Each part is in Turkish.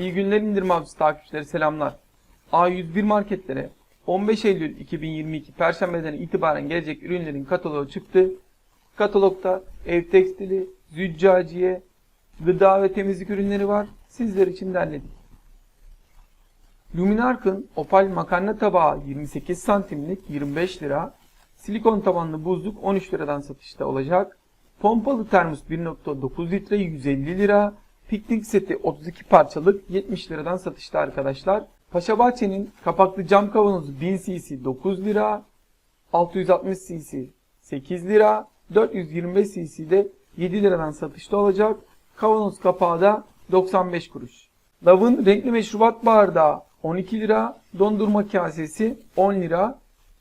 İyi günler indirim avcısı takipçileri selamlar. A101 marketlere 15 Eylül 2022 Perşembeden itibaren gelecek ürünlerin kataloğu çıktı. Katalogda ev tekstili, züccaciye, gıda ve temizlik ürünleri var. Sizler için derledik. Luminark'ın opal makarna tabağı 28 santimlik 25 lira, silikon tabanlı buzluk 13 liradan satışta olacak. Pompalı termos 1.9 litre 150 lira, piknik seti 32 parçalık 70 liradan satışta arkadaşlar. Paşa Bahçe'nin kapaklı cam kavanozu 1000 cc 9 lira, 660 cc 8 lira, 425 cc de 7 liradan satışta olacak. Kavanoz kapağı da 95 kuruş. Lav'ın renkli meşrubat bardağı 12 lira, dondurma kasesi 10 lira,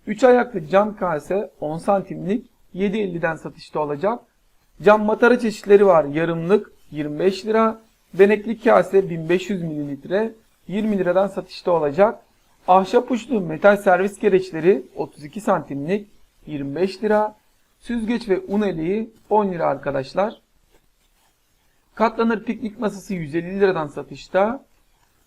3 ayaklı cam kase 10 santimlik 7.50'den satışta olacak. Cam matara çeşitleri var. Yarımlık 25 lira, benekli kase 1500 mililitre 20 liradan satışta olacak. Ahşap uçlu metal servis gereçleri 32 santimlik 25 lira, süzgeç ve un eleği 10 lira arkadaşlar. Katlanır piknik masası 150 liradan satışta.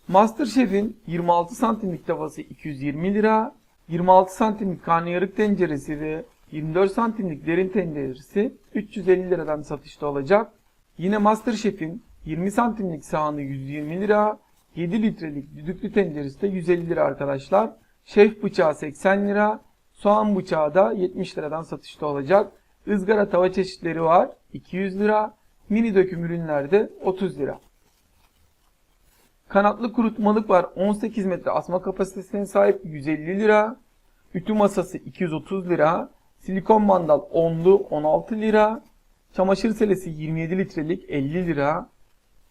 Masterchef'in 26 santimlik tavası 220 lira, 26 santimlik karnıyarık tenceresi ve 24 santimlik derin tenceresi 350 liradan satışta olacak. Yine Masterchef'in 20 santimlik sahanı 120 lira, 7 litrelik düdüklü tenceresi de 150 lira arkadaşlar. Şef bıçağı 80 lira, soğan bıçağı da 70 liradan satışta olacak. Izgara tava çeşitleri var 200 lira, mini döküm ürünlerde 30 lira. Kanatlı kurutmalık var 18 metre asma kapasitesine sahip 150 lira. Ütü masası 230 lira. Silikon mandal 10'lu 16 lira. Çamaşır selesi 27 litrelik 50 lira.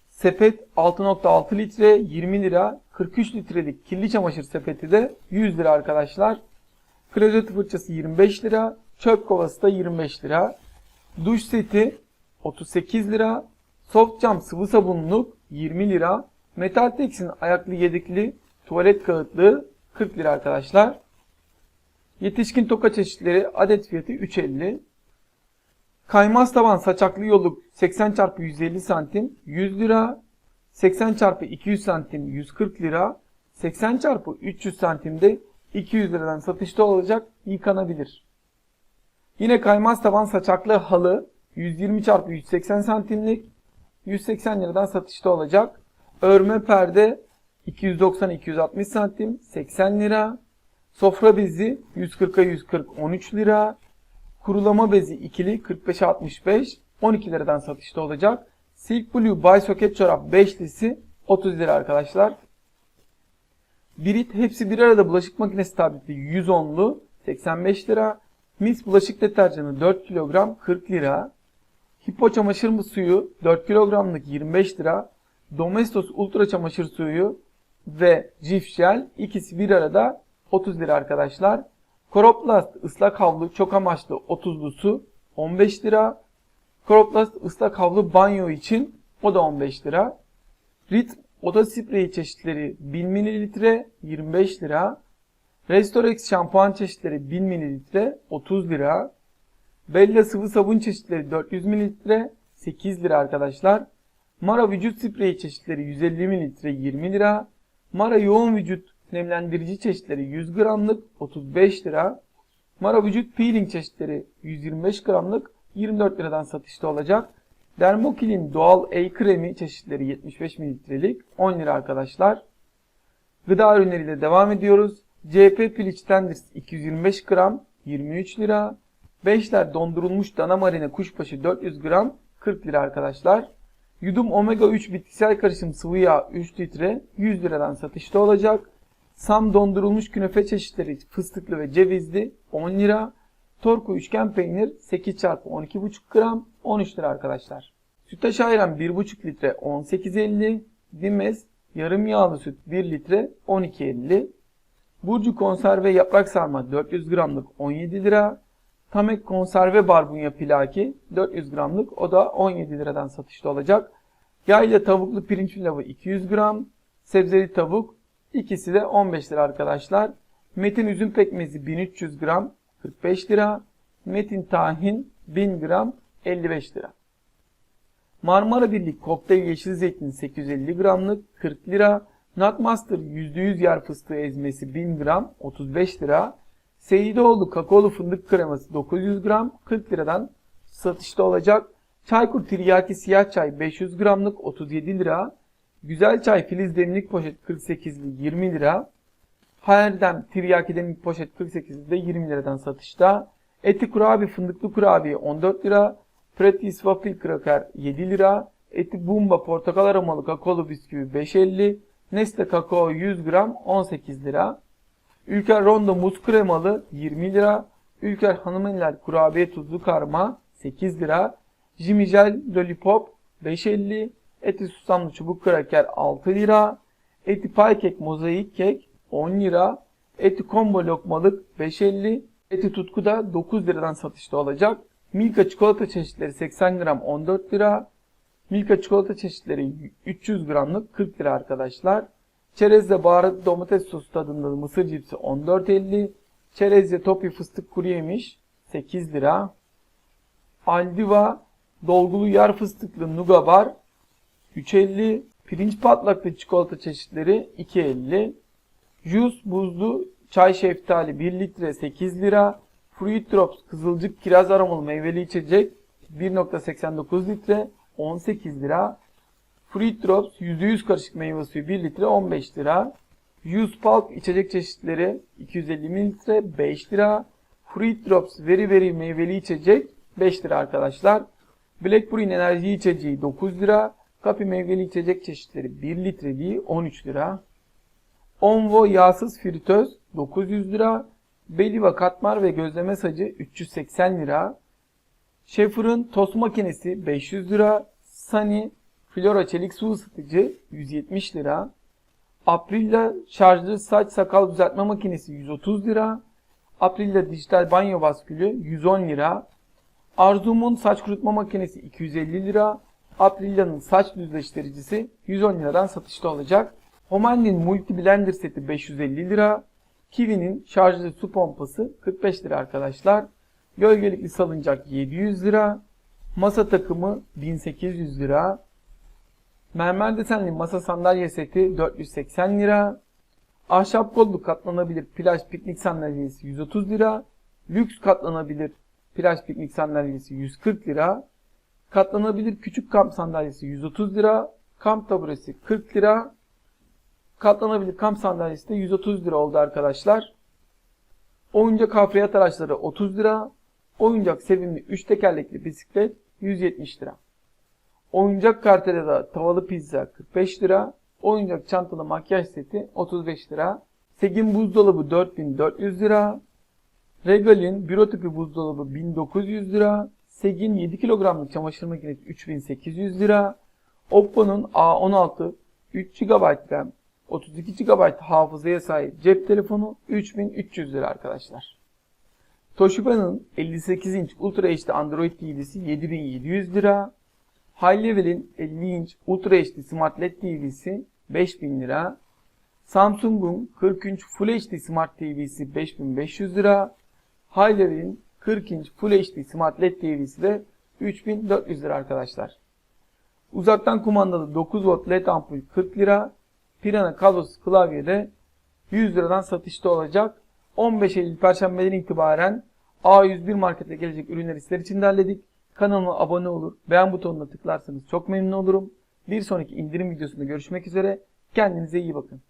Sepet 6.6 litre 20 lira. 43 litrelik kirli çamaşır sepeti de 100 lira arkadaşlar. Klozet fırçası 25 lira. Çöp kovası da 25 lira. Duş seti 38 lira. Soft cam sıvı sabunluk 20 lira. Metal Tex'in ayaklı yedikli tuvalet kağıtlığı 40 lira arkadaşlar. Yetişkin toka çeşitleri adet fiyatı 3.50. Kaymaz taban saçaklı yolluk 80 x 150 santim 100 lira. 80 x 200 santim 140 lira. 80 x 300 santimde 200 liradan satışta olacak yıkanabilir. Yine kaymaz taban saçaklı halı 120 x 180 santimlik 180 liradan satışta olacak. Örme perde 290-260 santim 80 lira. Sofra bezi 140'a 140 13 lira. Kurulama bezi ikili 45'e 65 12 liradan satışta olacak. Silk Blue Bay Socket çorap 5'lisi 30 lira arkadaşlar. Birit hepsi bir arada bulaşık makinesi tableti 110'lu 85 lira. Mis bulaşık deterjanı 4 kilogram 40 lira. Hippo çamaşır suyu 4 kilogramlık 25 lira. Domestos Ultra çamaşır suyu ve Cif Jel ikisi bir arada 30 lira arkadaşlar. Coroplast ıslak havlu çok amaçlı 30'lu su 15 lira. Coroplast ıslak havlu banyo için o da 15 lira. Ritm oda spreyi çeşitleri 1000 ml 25 lira. Restorex şampuan çeşitleri 1000 ml 30 lira. Bella sıvı sabun çeşitleri 400 ml 8 lira arkadaşlar. Mara vücut spreyi çeşitleri 150 ml 20 lira. Mara yoğun vücut nemlendirici çeşitleri 100 gramlık 35 lira. Mara vücut peeling çeşitleri 125 gramlık 24 liradan satışta olacak. Dermokilin doğal el kremi çeşitleri 75 mililitrelik 10 lira arkadaşlar. Gıda ürünleriyle devam ediyoruz. CP piliç tenders 225 gram 23 lira. Beşler dondurulmuş dana marine kuşbaşı 400 gram 40 lira arkadaşlar. Yudum omega 3 bitkisel karışım sıvı yağ 3 litre 100 liradan satışta olacak. Sam dondurulmuş künefe çeşitleri fıstıklı ve cevizli 10 lira. Torku üçgen peynir 8 x 12,5 gram 13 lira arkadaşlar. Sütaş ayran 1,5 litre 18.50. Dimes yarım yağlı süt 1 litre 12.50. Burcu konserve yaprak sarma 400 gramlık 17 lira. Tamek konserve barbunya pilaki 400 gramlık o da 17 liradan satışta olacak. Yayla tavuklu pirinç pilavı 200 gram. Sebzeli tavuk ikisi de 15 lira arkadaşlar. Metin üzüm pekmezi 1300 gram 45 lira. Metin tahin 1000 gram 55 lira. Marmara Birlik kokteyl yeşil zeytin 850 gramlık 40 lira. Nutmaster %100 yer fıstığı ezmesi 1000 gram 35 lira. Seyidoğlu kakaolu fındık kreması 900 gram 40 liradan satışta olacak. Çaykur Tiryaki siyah çay 500 gramlık 37 lira. Güzel çay filiz demlik poşet 48'li 20 lira. Hayalden Tiryaki demlik poşet 48'li de 20 liradan satışta. Eti kurabiye fındıklı kurabiye 14 lira. Pretty's waffle cracker 7 lira. Eti Bumba portakal aromalı kakaolu bisküvi 5.50. Nestle kakao 100 gram 18 lira. Ülker Rondo muz kremalı 20 lira. Ülker Hanımeliler kurabiye tuzlu karma 8 lira. Jimmy Jell Lollipop 5.50. Eti susamlı çubuk kraker 6 lira. Eti pay kek mozaik kek 10 lira. Eti combo lokmalık 5.50. Eti tutku da 9 liradan satışta olacak. Milka çikolata çeşitleri 80 gram 14 lira. Milka çikolata çeşitleri 300 gramlık 40 lira arkadaşlar. Çerezle baharatlı domates sosu tadında mısır cipsi 14.50. Çerezle topi fıstık kuru yemiş 8 lira. Aldiva dolgulu yer fıstıklı nuga bar 3.50. Pirinç patlaklı çikolata çeşitleri 2.50. Juice buzlu çay şeftali 1 litre 8 lira. Fruit Drops kızılcık kiraz aromalı meyveli içecek 1.89 litre 18 lira. Fruit Drops %100 karışık meyve suyu 1 litre 15 lira. Juice Pulp içecek çeşitleri 250 mililitre 5 lira. Fruit Drops veri veri meyveli içecek 5 lira arkadaşlar. Blackberry enerji içeceği 9 lira. Kapi meyveli içecek çeşitleri 1 litreliği 13 lira. Onvo yağsız fritöz 900 lira. Beliva katmer ve gözleme sacı 380 lira. Schaefer'ın tost makinesi 500 lira. Sunny Flora çelik su ısıtıcı 170 lira. Aprilla şarjlı saç sakal düzeltme makinesi 130 lira. Aprilla dijital banyo baskülü 110 lira. Arzum'un saç kurutma makinesi 250 lira. Aprilla'nın saç düzleştiricisi 110 liradan satışta olacak. Homan'in multi blender seti 550 lira. Kiwi'nin şarjlı su pompası 45 lira arkadaşlar. Gölgelikli salıncak 700 lira. Masa takımı 1800 lira. Mermer desenli masa sandalye seti 480 lira. Ahşap kollu katlanabilir plaj piknik sandalyesi 130 lira. Lüks katlanabilir plaj piknik sandalyesi 140 lira. Katlanabilir küçük kamp sandalyesi 130 lira. Kamp taburesi 40 lira. Katlanabilir kamp sandalyesi de 130 lira oldu arkadaşlar. Oyuncak hafriyat araçları 30 lira. Oyuncak sevimli 3 tekerlekli bisiklet 170 lira. Oyuncak kartelada tavalı pizza 45 lira. Oyuncak çantalı makyaj seti 35 lira. Segin buzdolabı 4400 lira. Regal'in büro tipi buzdolabı 1900 lira. Segin 7 kilogramlık çamaşır makinesi 3800 lira. Oppo'nun A16 3 GB RAM 32 GB hafızaya sahip cep telefonu 3300 lira arkadaşlar. Toshiba'nın 58 inç Ultra HD Android TV'si 7700 lira. High Level'in 50 inç Ultra HD Smart LED TV'si 5000 lira. Samsung'un 40 inç Full HD Smart TV'si 5500 lira. High Level'in 40 inç Full HD Smart LED TV'si de 3400 lira arkadaşlar. Uzaktan kumandalı 9 volt LED ampul 40 lira. Pirana kablosuz klavye de 100 liradan satışta olacak. 15 Eylül Perşembeden itibaren A101 markete gelecek ürünleri sizler için derledik. Kanalıma abone olur, beğen butonuna tıklarsanız çok memnun olurum. Bir sonraki indirim videosunda görüşmek üzere. Kendinize iyi bakın.